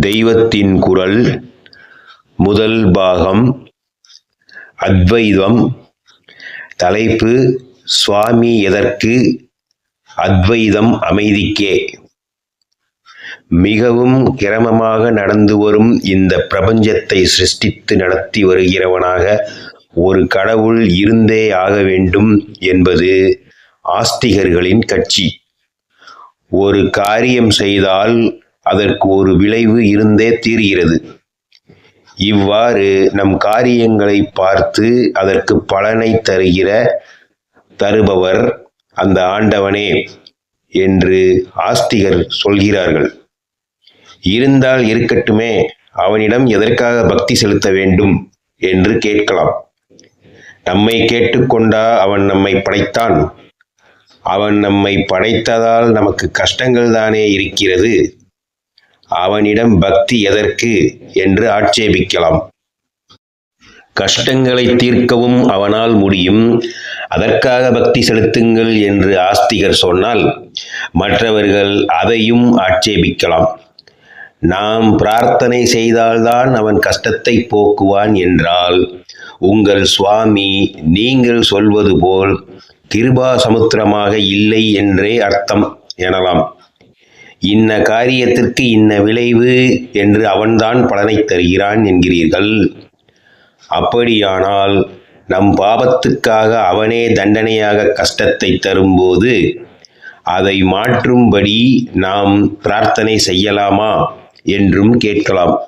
தெய்வத்தின் குரல் முதல் பாகம் அத்வைதம். தலைப்பு சுவாமி எதற்கு அத்வைதம் அமைதிக்கே. மிகவும் கிரமமாக நடந்து வரும் இந்த பிரபஞ்சத்தை சிருஷ்டித்து நடத்தி வருகிறவனாக ஒரு கடவுள் இருந்தே ஆக வேண்டும் என்பது ஆஸ்திகர்களின் கட்சி. ஒரு காரியம் செய்தால் அதற்கு ஒரு விளைவு இருந்தே தீர்கிறது. இவ்வாறு நம் காரியங்களை பார்த்து அதற்கு பலனை தருகிற தருபவர் அந்த ஆண்டவனே என்று ஆஸ்திகர் சொல்கிறார்கள். இருந்தால் இருக்கட்டுமே அவனிடம் எதற்காக பக்தி செலுத்த வேண்டும் என்று கேட்கலாம். நம்மை கேட்டுக்கொண்டா அவன் நம்மை படைத்தான். அவன் நம்மை படைத்ததால் நமக்கு கஷ்டங்கள் தானே இருக்கிறது. அவனிடம் பக்தி எதற்கு என்று ஆட்சேபிக்கலாம். கஷ்டங்களை தீர்க்கவும் அவனால் முடியும். அதற்காக பக்தி செலுத்துங்கள் என்று ஆஸ்திகர் சொன்னால் மற்றவர்கள் அதையும் ஆட்சேபிக்கலாம். நாம் பிரார்த்தனை செய்தால்தான் அவன் கஷ்டத்தை போக்குவான் என்றால் உங்கள் சுவாமி நீங்கள் சொல்வது போல் கிருபா சமுத்திரமாக இல்லை என்றே அர்த்தம் எனலாம். இன்ன காரியத்திற்கு இன்ன விளைவு என்று அவன்தான் பலனை தருகிறான் என்கிறீர்கள். அப்படியானால் நம் பாவத்துக்காக அவனே தண்டனையாக கஷ்டத்தை தரும்போது அதை மாற்றும்படி நாம் பிரார்த்தனை செய்யலாமா என்றும் கேட்கலாம்.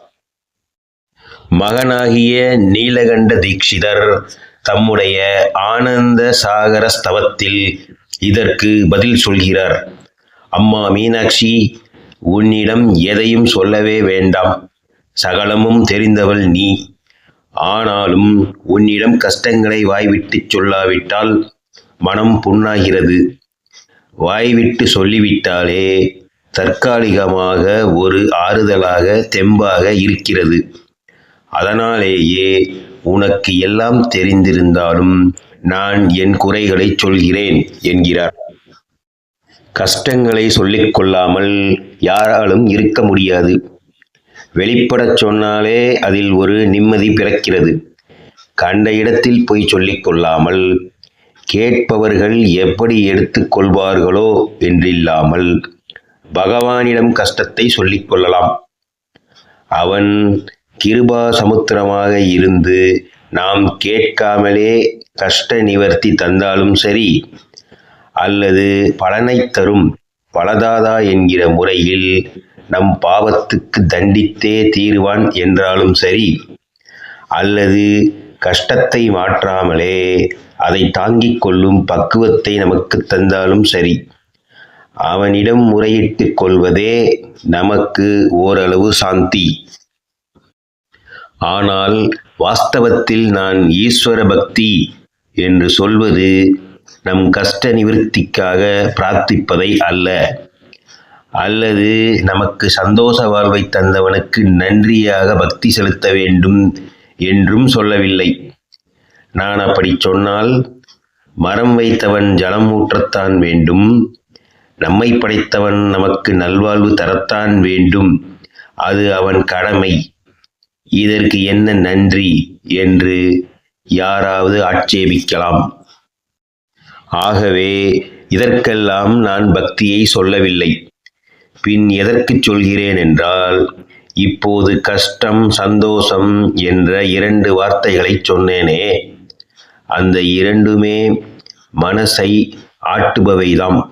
மகனாகிய நீலகண்ட தீட்சிதர் தம்முடைய ஆனந்த சாகர ஸ்தவத்தில் இதற்கு பதில் சொல்கிறார். அம்மா மீனாட்சி உன்னிடம் எதையும் சொல்லவே வேண்டாம். சகலமும் தெரிந்தவள் நீ. ஆனாலும் உன்னிடம் கஷ்டங்களை வாய்விட்டு சொல்லாவிட்டால் மனம் புண்ணாகிறது. வாய்விட்டு சொல்லிவிட்டாலே தற்காலிகமாக ஒரு ஆறுதலாக தெம்பாக இருக்கிறது. அதனாலேயே உனக்கு எல்லாம் தெரிந்திருந்தாலும் நான் என் குறைகளை சொல்கிறேன் என்கிறார். கஷ்டங்களை சொல்லிக் கொள்ளாமல் யாராலும் இருக்க முடியாது. வெளிப்படச் சொன்னாலே அதில் ஒரு நிம்மதி பிறக்கிறது. கண்ட இடத்தில் போய் சொல்லிக் கொள்ளாமல் கேட்பவர்கள் எப்படி எடுத்துக்கொள்வார்களோ என்றில்லாமல் பகவானிடம் கஷ்டத்தை சொல்லிக் கொள்ளலாம். அவன் கிருபா சமுத்திரமாக இருந்து நாம் கேட்காமலே கஷ்ட நிவர்த்தி தந்தாலும் சரி அல்லது பலனை தரும் பலதாதா என்கிற முறையில் நம் பாவத்துக்கு தண்டித்தே தீருவான் என்றாலும் சரி அல்லது கஷ்டத்தை மாற்றாமலே அதை தாங்கிக் கொள்ளும் பக்குவத்தை நமக்கு தந்தாலும் சரி அவனிடம் முறையிட்டு கொள்வதே நமக்கு ஓரளவு சாந்தி. ஆனால் வாஸ்தவத்தில் நான் ஈஸ்வர பக்தி என்று சொல்வது நம் கஷ்ட நிவர்த்திக்காக பிரார்த்திப்பதை அல்ல. அல்லது நமக்கு சந்தோஷ வாழ்வை தந்தவனுக்கு நன்றியாக பக்தி செலுத்த வேண்டும் என்றும் சொல்லவில்லை. நான் அப்படி சொன்னால் மரம் வைத்தவன் ஜலம் ஊற்றத்தான் வேண்டும். நம்மை படைத்தவன் நமக்கு நல்வாழ்வு தரத்தான் வேண்டும். அது அவன் கடமை. இதற்கு என்ன நன்றி என்று யாராவது ஆட்சேபிக்கலாம். ஆகவே இதற்கெல்லாம் நான் பக்தியை சொல்லவில்லை. பின் எதற்கு சொல்கிறேன் என்றால் இப்போது கஷ்டம் சந்தோஷம் என்ற இரண்டு வார்த்தைகளை சொன்னேனே அந்த இரண்டுமே மனசை ஆட்டுபவைதாம்.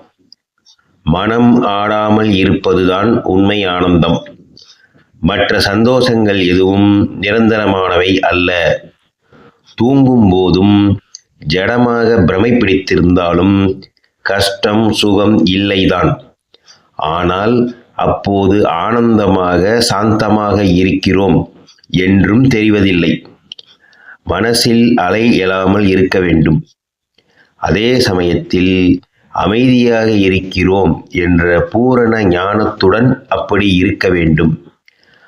மனம் ஆடாமல் இருப்பதுதான் உண்மை ஆனந்தம். மற்ற சந்தோஷங்கள் எதுவும் நிரந்தரமானவை அல்ல. தூங்கும் போதும் ஜடமாக பிரமை பிடித்திருந்தாலும் கஷ்டம் சுகம் இல்லைதான். ஆனால் அப்போது ஆனந்தமாக சாந்தமாக இருக்கிறோம் என்றும் தெரிவதில்லை. மனசில் அலை எழாமல் இருக்க வேண்டும். அதே சமயத்தில் அமைதியாக இருக்கிறோம் என்ற பூரண ஞானத்துடன் அப்படி இருக்க வேண்டும்.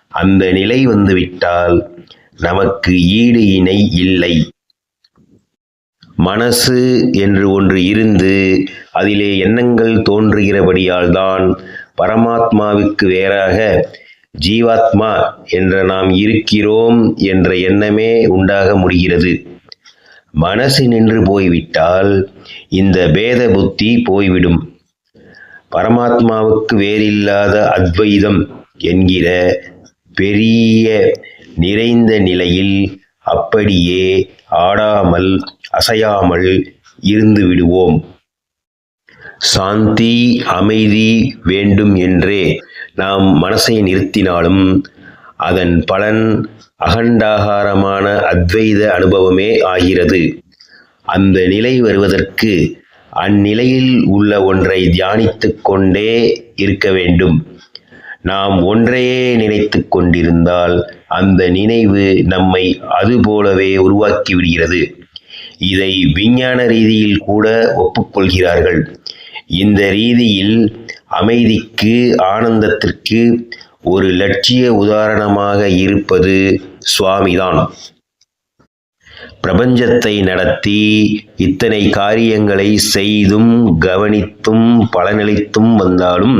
அந்த நிலை வந்துவிட்டால் நமக்கு ஈடு இணை இல்லை. மனசு என்று ஒன்று இருந்து அதிலே எண்ணங்கள் தோன்றுகிறபடியால் தான் பரமாத்மாவுக்கு வேறாக ஜீவாத்மா என்ற நாம் இருக்கிறோம் என்ற எண்ணமே உண்டாக முடிகிறது. மனசு நின்று போய்விட்டால் இந்த பேத புத்தி போய்விடும். பரமாத்மாவுக்கு வேறில்லாத அத்வைதம் என்கிற பெரிய நிறைந்த நிலையில் அப்படியே ஆடாமல் அசையாமல் இருந்து விடுவோம். சாந்தி அமைதி வேண்டும் என்றே நாம் மனசை நிறுத்தினாலும் அதன் பலன் அகண்டாகாரமான அத்வைத அனுபவமே ஆகிறது. அந்த நிலை வருவதற்கு அந்நிலையில் உள்ள ஒன்றை தியானித்து கொண்டே இருக்க வேண்டும். நாம் ஒன்றையே நினைத்து கொண்டிருந்தால் அந்த நினைவு நம்மை அதுபோலவே உருவாக்கி விடுகிறது. இதை விஞ்ஞான ரீதியில் கூட ஒப்புக்கொள்கிறார்கள். இந்த ரீதியில் அமைதிக்கு ஆனந்தத்திற்கு ஒரு லட்சிய உதாரணமாக இருப்பது சுவாமிதான். பிரபஞ்சத்தை நடத்தி இத்தனை காரியங்களை செய்தும் கவனித்தும் பலனளித்தும் வந்தாலும்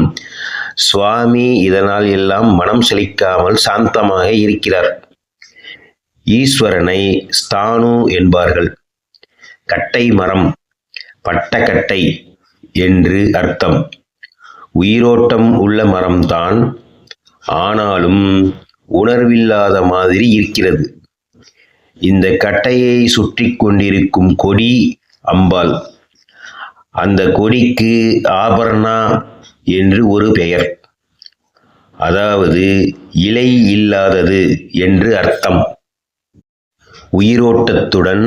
சுவாமி இதனால் எல்லாம் மனம் செழிக்காமல் சாந்தமாக இருக்கிறார். ஈஸ்வரனை ஸ்தானு என்பார்கள். கட்டை மரம் பட்டக்கட்டை என்று அர்த்தம். உயிரோட்டம் உள்ள மரம்தான். ஆனாலும் உணர்வில்லாத மாதிரி இருக்கிறது. இந்த கட்டையை சுற்றி கொண்டிருக்கும் கொடி அம்பாள். அந்த கொடிக்கு ஆபரணா என்று ஒரு பெயர். அதாவது இலை இல்லாதது என்று அர்த்தம். உயிரோட்டத்துடன்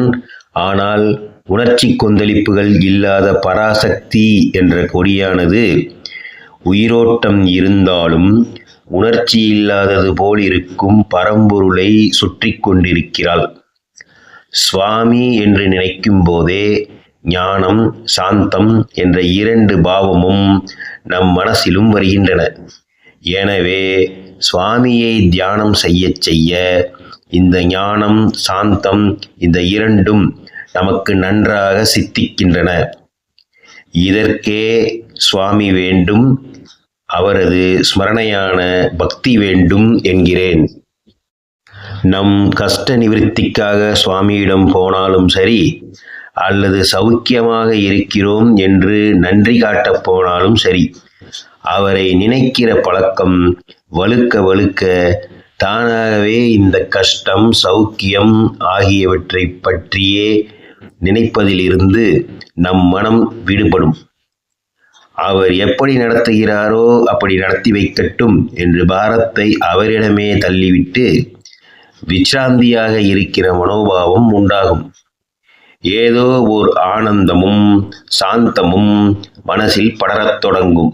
ஆனால் உணர்ச்சி கொந்தளிப்புகள் இல்லாத பராசக்தி என்ற கொடியானது உயிரோட்டம் இருந்தாலும் உணர்ச்சி இல்லாதது போல் இருக்கும் பரம்பொருளை சுற்றி கொண்டிருக்கிறாள். சுவாமி என்று நினைக்கும் போதே ஞானம் சாந்தம் என்ற இரண்டு பாவமும் நம் மனசிலும் வருகின்றன. எனவே சுவாமியை தியானம் செய்ய செய்ய இந்த ஞானம் சாந்தம் இந்த இரண்டும் நமக்கு நன்றாக சித்திக்கின்றன. இதற்கே சுவாமி வேண்டும் அவரது ஸ்மரணையான பக்தி வேண்டும் என்கிறேன். நம் கஷ்ட நிவிருத்திக்காக சுவாமியிடம் போனாலும் சரி அல்லது சௌக்கியமாக இருக்கிறோம் என்று நன்றி காட்டப் போனாலும் சரி அவரை நினைக்கிற பழக்கம் வலுக்க வலுக்க தானாகவே இந்த கஷ்டம் சௌக்கியம் ஆகியவற்றை பற்றியே நினைப்பதிலிருந்து நம் மனம் விடுபடும். அவர் எப்படி நடத்துகிறாரோ அப்படி நடத்தி வைக்கட்டும் என்று பாரத்தை அவரிடமே தள்ளிவிட்டு விச்ராந்தியாக இருக்கிற மனோபாவம் உண்டாகும். ஏதோ ஓர் ஆனந்தமும் சாந்தமும் மனசில் படரத் தொடங்கும்.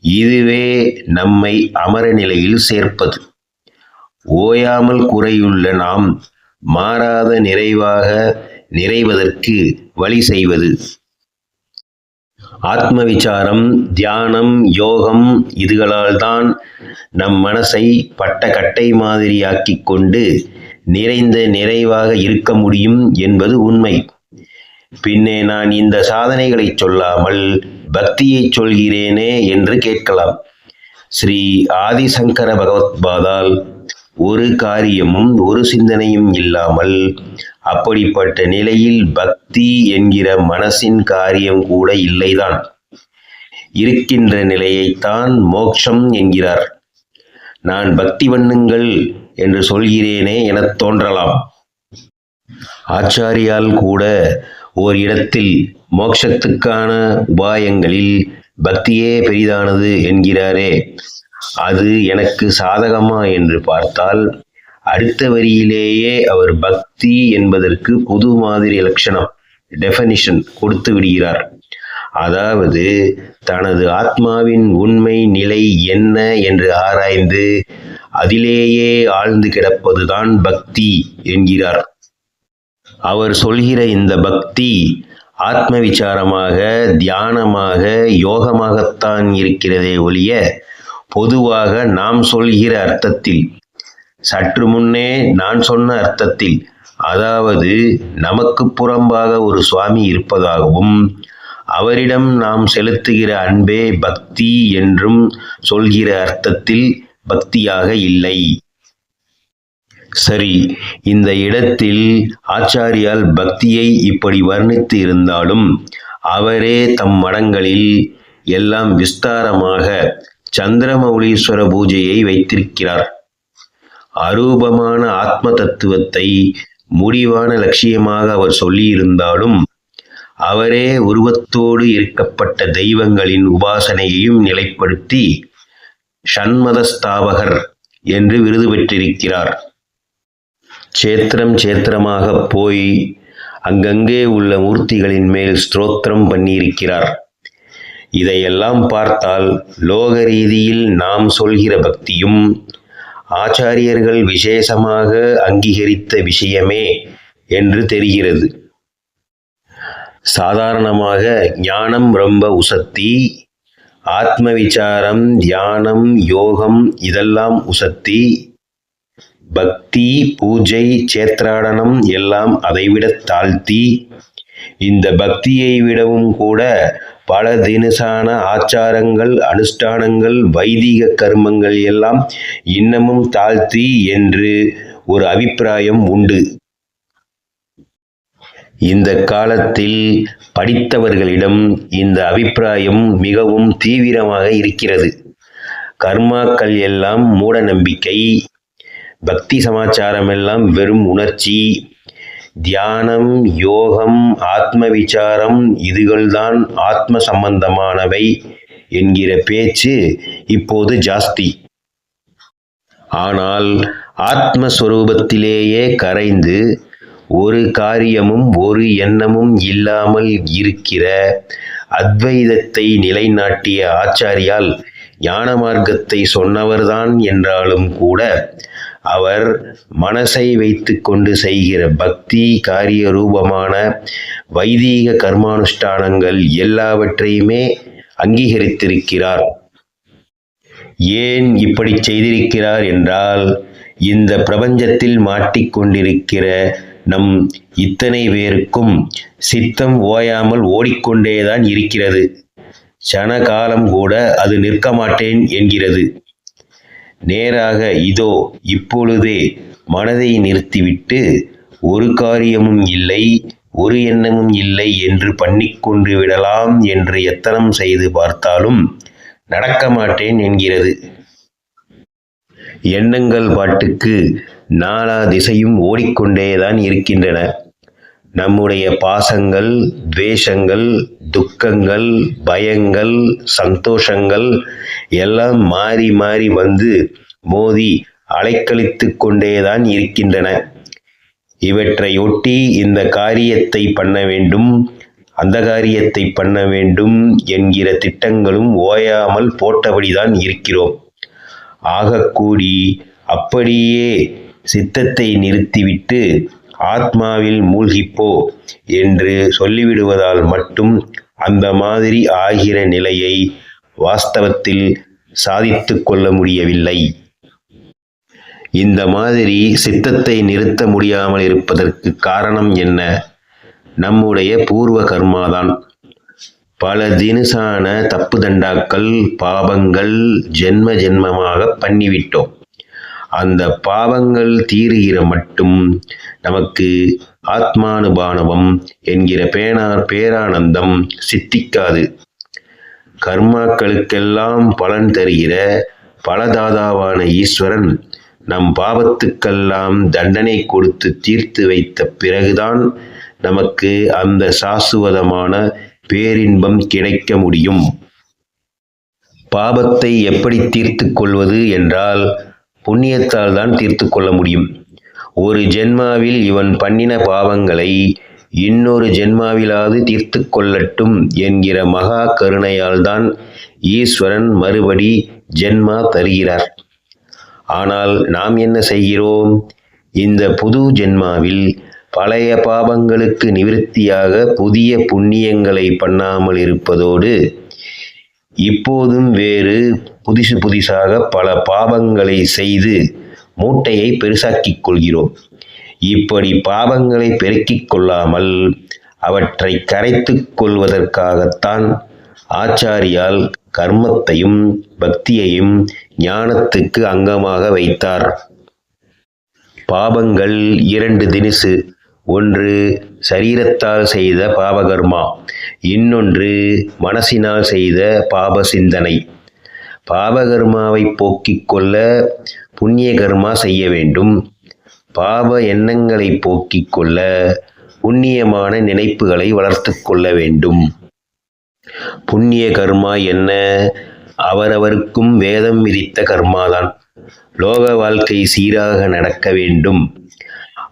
இதுவே நம்மை அமர நிலையில் சேர்ப்பது. ஓயாமல் குறையுள்ள நாம் மாறாத நிறைவாக நிறைவதற்கு வழி செய்வது. ஆத்ம விசாரம் தியானம் யோகம் இதுகளால் தான் நம் மனசை பட்ட கட்டை மாதிரியாக்கிக் கொண்டு நிறைந்த நிறைவாக இருக்க முடியும் என்பது உண்மை. பின்னே நான் இந்த சாதனைகளை சொல்லாமல் பக்தியை சொல்கிறேனே என்று கேட்கலாம். ஸ்ரீ ஆதிசங்கர பகவத்பாதால் ஒரு காரியமும் ஒரு சிந்தனையும் இல்லாமல் அப்படிப்பட்ட நிலையில் பக்தி என்கிற மனசின் காரியம் கூட இல்லைதான். இருக்கின்ற நிலையைத்தான் மோட்சம் என்கிறார். நான் பக்தி பண்ணுங்கள் என்று சொல்கிறேனே எனத் தோன்றலாம். ஆச்சாரியால் கூட ஓர் இடத்தில் மோட்சத்துக்கான உபாயங்களில் பக்தியே பெரிதானது என்கிறாரே. அது எனக்கு சாதகமா என்று பார்த்தால் அடுத்த வரியிலேயே அவர் பக்தி என்பதற்கு புது மாதிரி லட்சணம் டெஃபனிஷன் கொடுத்து விடுகிறார். அதாவது தனது ஆத்மாவின் உண்மை நிலை என்ன என்று ஆராய்ந்து அதிலேயே ஆழ்ந்து கிடப்பதுதான் பக்தி என்கிறார். அவர் சொல்கிற இந்த பக்தி ஆத்ம விசாரமாக தியானமாக யோகமாகத்தான் இருக்கிறதே ஒழிய பொதுவாக நாம் சொல்கிற அர்த்தத்தில் சற்று முன்னே நான் சொன்ன அர்த்தத்தில் அதாவது நமக்கு புறம்பாக ஒரு சுவாமி இருப்பதாகவும் அவரிடம் நாம் செலுத்துகிற அன்பே பக்தி என்றும் சொல்கிற அர்த்தத்தில் பக்தியாக இல்லை. சரி இந்த இடத்தில் ஆச்சாரியால் பக்தியை இப்படி வர்ணித்து இருந்தாலும் அவரே தம் மடங்களில் எல்லாம் விஸ்தாரமாக சந்திரமௌலீஸ்வர பூஜையை வைத்திருக்கிறார். அரூபமான ஆத்ம தத்துவத்தை முடிவான லட்சியமாக அவர் சொல்லியிருந்தாலும் அவரே உருவத்தோடு இருக்கப்பட்ட தெய்வங்களின் உபாசனையையும் நிலைப்படுத்தி ஷண்மதஸ்தாபகர் என்று விருது பெற்றிருக்கிறார். சேத்திரம் சேத்திரமாக போய் அங்கங்கே உள்ள மூர்த்திகளின் மேல் ஸ்தோத்திரம் பண்ணியிருக்கிறார். இதையெல்லாம் பார்த்தால் லோக ரீதியில் நாம் சொல்கிற பக்தியும் ஆச்சாரியர்கள் விசேஷமாக அங்கீகரித்த விஷயமே என்று தெரிகிறது. சாதாரணமாக ஞானம் ரொம்ப உசத்தி ஆத்ம விசாரம் தியானம் யோகம் இதெல்லாம் உசத்தி பக்தி பூஜை சேத்ராடனம் எல்லாம் அதைவிட தாழ்த்தி இந்த பக்தியை விடவும் கூட பல தினசான ஆச்சாரங்கள் அனுஷ்டானங்கள் வைதிக கர்மங்கள் எல்லாம் இன்னமும் தாழ்த்தி என்று ஒரு அபிப்பிராயம் உண்டு. இந்த காலத்தில் படித்தவர்களிடம் இந்த அபிப்பிராயம் மிகவும் தீவிரமாக இருக்கிறது. கர்மாக்கள் எல்லாம் மூட நம்பிக்கை பக்தி சமாச்சாரம் எல்லாம் வெறும் உணர்ச்சி தியானம் யோகம் ஆத்ம விசாரம் இதுகள்தான் ஆத்ம சம்பந்தமானவை என்கிற பேச்சு இப்போது ஜாஸ்தி. ஆனால் ஆத்மஸ்வரூபத்திலேயே கரைந்து ஒரு காரியமும் ஒரு எண்ணமும் இல்லாமல் இருக்கிற அத்வைதத்தை நிலைநாட்டிய ஆச்சாரியால் ஞான மார்க்கத்தை சொன்னவர்தான் என்றாலும் கூட அவர் மனசை வைத்து கொண்டு செய்கிற பக்தி காரிய ரூபமான வைதீக கர்மானுஷ்டானங்கள் எல்லாவற்றையுமே அங்கீகரித்திருக்கிறார். ஏன் இப்படி செய்திருக்கிறார் என்றால் இந்த பிரபஞ்சத்தில் மாட்டிக்கொண்டிருக்கிற நம் இத்தனை பேருக்கும் சித்தம் ஓயாமல் ஓடிக்கொண்டேதான் இருக்கிறது. சன காலம் கூட அது நிற்க மாட்டேன் என்கிறது. நேராக இதோ இப்பொழுதே மனதை நிறுத்திவிட்டு ஒரு காரியமும் இல்லை ஒரு எண்ணமும் இல்லை என்று பண்ணிக்கொண்டு விடலாம் என்று எத்தனம் செய்து பார்த்தாலும் நடக்க மாட்டேன் என்கிறது. எண்ணங்கள் பாட்டுக்கு நாலா திசையும் ஓடிக்கொண்டேதான் இருக்கின்றன. நம்முடைய பாசங்கள் துவேஷங்கள் துக்கங்கள் பயங்கள் சந்தோஷங்கள் எல்லாம் மாறி மாறி வந்து மோதி அலைக்கழித்து கொண்டேதான் இருக்கின்றன. இவற்றையொட்டி இந்த காரியத்தை பண்ண வேண்டும் அந்த காரியத்தை பண்ண வேண்டும் என்கிற திட்டங்களும் ஓயாமல் போட்டபடிதான் இருக்கிறோம். ஆகக்கூடி அப்படியே சித்தத்தை நிறுத்திவிட்டு ஆத்மாவில் மூழ்கிப்போ என்று சொல்லிவிடுவதால் மட்டும் அந்த மாதிரி ஆகிற நிலையை வாஸ்தவத்தில் சாதித்து கொள்ள முடியவில்லை. இந்த மாதிரி சித்தத்தை நிறுத்த முடியாமல் இருப்பதற்கு காரணம் என்ன? நம்முடைய பூர்வ கர்மாதான். பல தினுசான தப்பு தண்டாக்கள் பாபங்கள் ஜென்ம ஜென்மமாக பண்ணிவிட்டோம். அந்த பாவங்கள் தீருகிற மட்டும் நமக்கு ஆத்மானுபானவம் என்கிற பேனார் பேரானந்தம் சித்திக்காது. கர்மாக்களுக்கெல்லாம் பலன் தருகிற பலதாதாவான ஈஸ்வரன் நம் பாவத்துக்கெல்லாம் தண்டனை கொடுத்து தீர்த்து வைத்த பிறகுதான் நமக்கு அந்த சாசுவதமான பேரின்பம் கிடைக்க முடியும். பாபத்தை எப்படி தீர்த்து கொள்வது என்றால் புண்ணியத்தால் தான் தீர்த்து கொள்ள முடியும். ஒரு ஜென்மாவில் இவன் பண்ணின பாவங்களை இன்னொரு ஜென்மாவிலாவது தீர்த்து கொள்ளட்டும் என்கிற மகா கருணையால்தான் ஈஸ்வரன் மறுபடி ஜென்மா தருகிறார். ஆனால் நாம் என்ன செய்கிறோம்? இந்த புது ஜென்மாவில் பழைய பாவங்களுக்கு நிவிருத்தியாக புதிய புண்ணியங்களை பண்ணாமல் இருப்பதோடு இப்போதும் வேறு புதுசு புதிசாக பல பாவங்களை செய்து மூட்டையை பெருசாக்கிக் கொள்கிறோம். இப்படி பாவங்களை பெருக்கிக் கொள்ளாமல் அவற்றை கரைத்து கொள்வதற்காகத்தான் ஆச்சாரியால் கர்மத்தையும் பக்தியையும் ஞானத்துக்கு அங்கமாக வைத்தார். பாபங்கள் இரண்டு தினுசு. ஒன்று சரீரத்தால் செய்த பாபகர்மா இன்னொன்று மனசினால் செய்த பாப சிந்தனை. பாபகர்மாவை போக்கிக் கொள்ள புண்ணிய கர்மா செய்ய வேண்டும். பாப எண்ணங்களை போக்கிக் கொள்ள புண்ணியமான நினைப்புகளை வளர்த்து கொள்ள வேண்டும். புண்ணிய கர்மா என்ன? அவரவருக்கும் வேதம் விதித்த கர்மாதான். லோக வாழ்க்கை சீராக நடக்க வேண்டும்.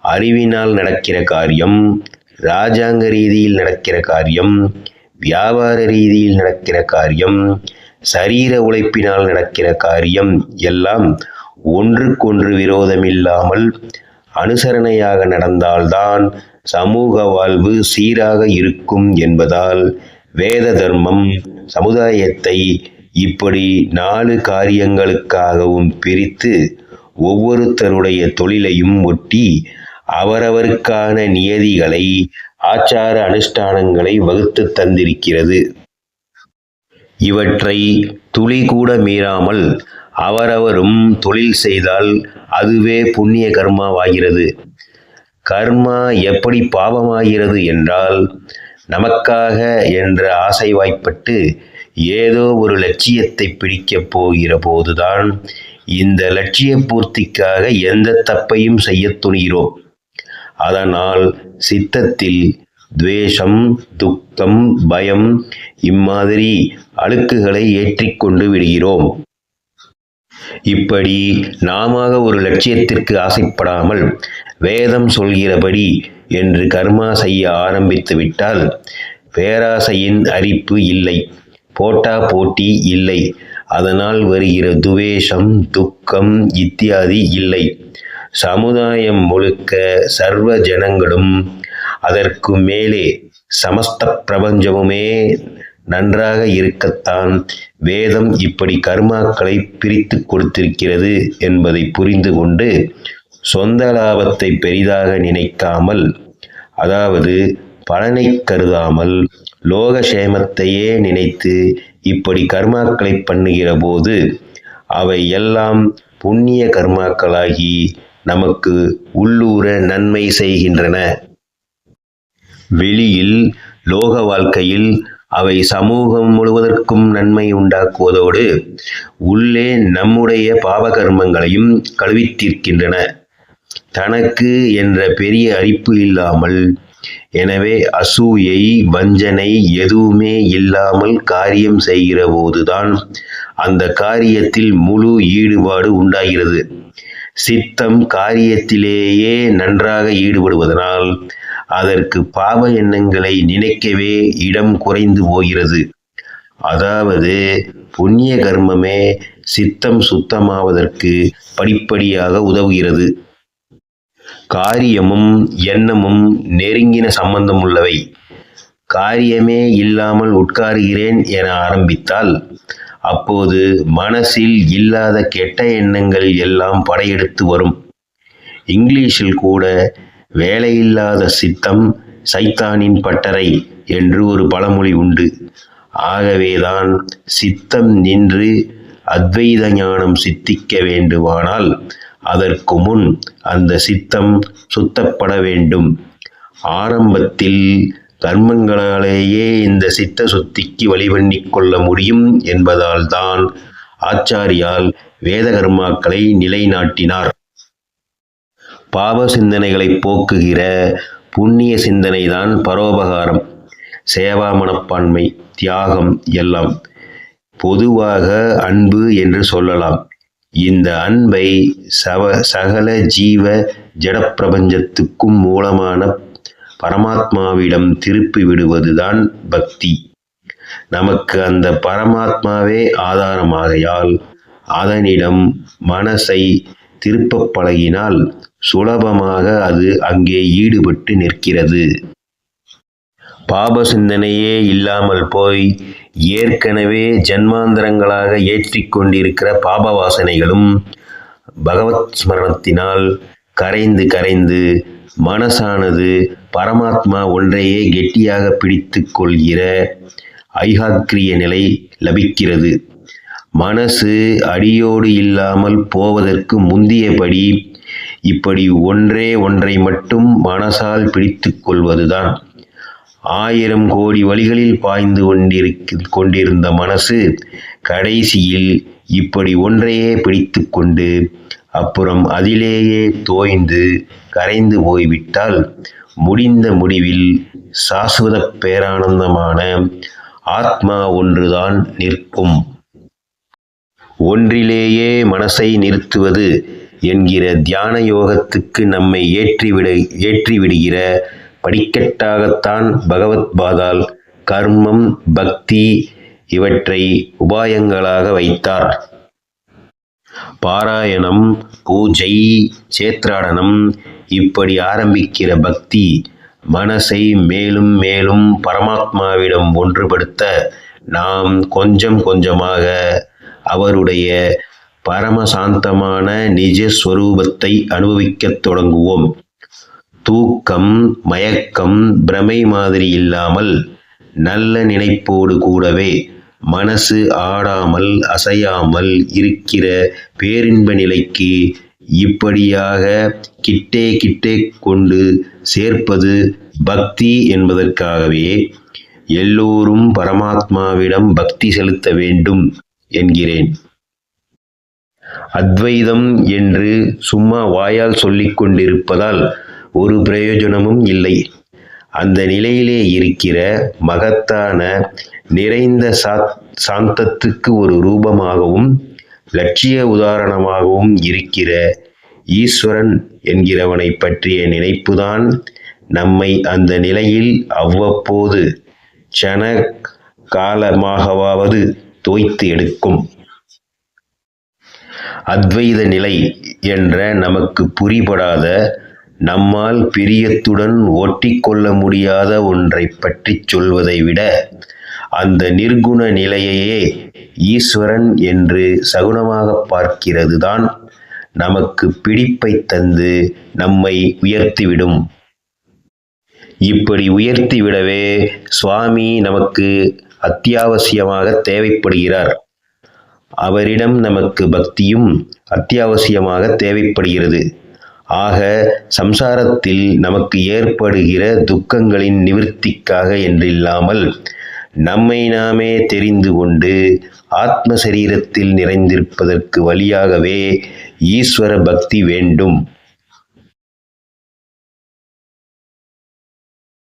அறிவினால் நடக்கிற காரியம் ராஜாங்க ரீதியில் நடக்கிற காரியம் வியாபார ரீதியில் நடக்கிற காரியம் சரீர உழைப்பினால் நடக்கிற காரியம் எல்லாம் ஒன்றுக்கொன்று விரோதமில்லாமல் அனுசரணையாக நடந்தால்தான் சமூக வாழ்வு சீராக இருக்கும் என்பதால் வேத தர்மம் சமுதாயத்தை இப்படி நாலு காரியங்களுக்காகவும் பிரித்து ஒவ்வொருத்தருடைய தொழிலையும் ஒட்டி அவரவருக்கான நியதிகளை ஆச்சார அனுஷ்டானங்களை வகுத்து தந்திருக்கிறது. இவற்றை துளி கூட மீறாமல் அவரவரும் தொழில் செய்தால் அதுவே புண்ணிய கர்மாவாகிறது. கர்மா எப்படி பாவமாகிறது என்றால் நமக்காக என்ற ஆசை வாய்ப்பட்டு ஏதோ ஒரு லட்சியத்தை பிடிக்கப் போகிற போதுதான் இந்த லட்சிய பூர்த்திக்காக எந்த தப்பையும் செய்யத் துணிகிறோம். அதனால் சித்தத்தில் துவேஷம் துக்கம் பயம் இம்மாதிரி அழுக்குகளை ஏற்றிக்கொண்டு விடுகிறோம். இப்படி நாம ஒரு லட்சியத்திற்கு ஆசைப்படாமல் வேதம் சொல்கிறபடி என்று கர்மா செய்ய ஆரம்பித்து விட்டால் பேராசையின் அரிப்பு இல்லை போட்டா போட்டி இல்லை அதனால் வருகிற துவேஷம் துக்கம் இத்தியாதி இல்லை. சமுதாயம் முழுக்க சர்வ ஜனங்களும் அதற்கு மேலே சமஸ்த பிரபஞ்சமுமே நன்றாக இருக்கத்தான் வேதம் இப்படி கர்மாக்களை பிரித்து கொடுத்திருக்கிறது என்பதை புரிந்து கொண்டு சொந்த லாபத்தை பெரிதாக நினைக்காமல் அதாவது பலனை கருதாமல் லோக சேமத்தையே நினைத்து இப்படி கர்மாக்களை பண்ணுகிற போது அவை எல்லாம் புண்ணிய கர்மாக்களாகி நமக்கு உள்ளூர நன்மை செய்கின்றன. வெளியில் லோக வாழ்க்கையில் அவை சமூகம் முழுவதற்கும் நன்மை உண்டாக்குவதோடு உள்ளே நம்முடைய பாவகர்மங்களையும் கழுவித்தீர்க்கின்றன. தனக்கு என்ற பெரிய அரிப்பு இல்லாமல் எனவே அசூயை வஞ்சனை எதுவுமே இல்லாமல் காரியம் செய்கிற போதுதான் அந்த காரியத்தில் முழு ஈடுபாடு உண்டாகிறது. சித்தம் காரியத்திலேயே நன்றாக ஈடுபடுவதனால் அதற்கு பாவ எண்ணங்களை நினைக்கவே இடம் குறைந்து போகிறது. அதாவது புண்ணிய கர்மமே சித்தம் சுத்தமாவதற்கு படிப்படியாக உதவுகிறது. காரியமும் எண்ணமும் நெருங்கின சம்பந்தமுள்ளவை. காரியமே இல்லாமல் உட்காருகிறேன் என ஆரம்பித்தால் அப்போது மனசில் இல்லாத கெட்ட எண்ணங்கள் எல்லாம் படையெடுத்து வரும். இங்கிலீஷில் கூட வேலையில்லாத சித்தம் சைத்தானின் பட்டறை என்று ஒரு பழமொழி உண்டு. ஆகவேதான் சித்தம் நின்று அத்வைத ஞானம் சித்திக்க வேண்டுமானால் அதற்கு முன் அந்த சித்தம் சுத்தப்பட வேண்டும். ஆரம்பத்தில் கர்மங்களாலேயே இந்த சித்த சுத்திக்கு வழிபண்ணிக் கொள்ள முடியும் என்பதால் தான் ஆச்சாரியால் வேத கர்மாக்களை நிலைநாட்டினார். பாவ சிந்தனைகளை போக்குகிற புண்ணிய சிந்தனைதான் பரோபகாரம். சேவா மனப்பான்மை தியாகம் எல்லாம் பொதுவாக அன்பு என்று சொல்லலாம். இந்த அன்பை சவ சகல ஜீவ ஜடப்பிரபஞ்சத்துக்கும் மூலமான பரமாத்மாவிடம் திருப்பி விடுவதுதான் பக்தி. நமக்கு அந்த பரமாத்மாவே ஆதாரமாகையால் அதனிடம் மனசை திருப்பப் பழகினால் சுலபமாக அது அங்கே ஈடுபட்டு நிற்கிறது. பாப சிந்தனையே இல்லாமல் போய் ஏற்கனவே ஜன்மாந்தரங்களாக ஏற்றிக்கொண்டிருக்கிற பாப வாசனைகளும் பகவத் ஸ்மரணத்தினால் கரைந்து கரைந்து மனசானது பரமாத்மா ஒன்றையே கெட்டியாக பிடித்து கொள்கிற ஐகாக்கிரிய நிலை லபிக்கிறது. மனசு அடியோடு இல்லாமல் போவதற்கு முந்தியபடி இப்படி ஒன்றே ஒன்றை மட்டும் மனசால் பிடித்து கொள்வதுதான். ஆயிரம் கோடி வழிகளில் பாய்ந்து கொண்டிருக்க கொண்டிருந்த மனசு கடைசியில் இப்படி ஒன்றையே பிடித்து கொண்டு அப்புறம் அதிலேயே தோய்ந்து கரைந்து போய்விட்டால் முடிந்த முடிவில் சாஸ்வத பேரானந்தமான ஆத்மா ஒன்றுதான் நிற்கும். ஒன்றிலேயே மனசை நிறுத்துவது என்கிற தியான யோகத்துக்கு நம்மை ஏற்றிவிட ஏற்றிவிடுகிற படிக்கட்டாகத்தான் பகவத் பாதால் கர்மம் பக்தி இவற்றை உபாயங்களாக வைத்தார். பாராயணம் பூஜை சேத்ராடனம் இப்படி ஆரம்பிக்கிற பக்தி மனசை மேலும் மேலும் பரமாத்மாவிடம் ஒன்றுபடுத்த நாம் கொஞ்சம் கொஞ்சமாக அவருடைய பரமசாந்தமான நிஜஸ்வரூபத்தை அனுபவிக்கத் தொடங்குவோம். தூக்கம் மயக்கம் பிரமை மாதிரி இல்லாமல் நல்ல நினைப்போடு கூடவே மனசு ஆடாமல் அசையாமல் இருக்கிற பேரின்ப நிலைக்கு இப்படியாக கிட்டே கிட்டே கொண்டு சேர்ப்பது பக்தி என்பதற்காகவே எல்லோரும் பரமாத்மாவிடம் பக்தி செலுத்த வேண்டும் என்கிறேன். அத்வைதம் என்று சும்மா வாயால் சொல்லிக் கொண்டிருப்பதால் ஒரு பிரயோஜனமும் இல்லை. அந்த நிலையிலே இருக்கிற மகத்தான நிறைந்த சா சாந்தத்துக்கு ஒரு ரூபமாகவும் லட்சிய உதாரணமாகவும் இருக்கிற ஈஸ்வரன் என்கிறவனை பற்றிய நினைப்புதான் நம்மை அந்த நிலையில் அவ்வப்போது சன காலமாகவாவது தோய்த்து எடுக்கும். அத்வைத நிலை என்ற நமக்கு புரிபடாத நம்மால் பிரியத்துடன் ஒட்டிக்கொள்ள முடியாத ஒன்றை பற்றி சொல்வதை விட அந்த நிர்குண நிலையையே ஈஸ்வரன் என்று சகுனமாக பார்க்கிறது தான் நமக்கு பிடிப்பை தந்து நம்மை உயர்த்திவிடும். இப்படி உயர்த்திவிடவே சுவாமி நமக்கு அத்தியாவசியமாக தேவைப்படுகிறார். அவரிடம் நமக்கு பக்தியும் அத்தியாவசியமாக தேவைப்படுகிறது. ஆக சம்சாரத்தில் நமக்கு ஏற்படுகிற துக்கங்களின் நிவர்த்திக்காக என்றில்லாமல் நம்மை நாமே தெரிந்து கொண்டு ஆத்ம சரீரத்தில் நிறைந்திருப்பதற்கு வழியாகவே ஈஸ்வர பக்தி வேண்டும்.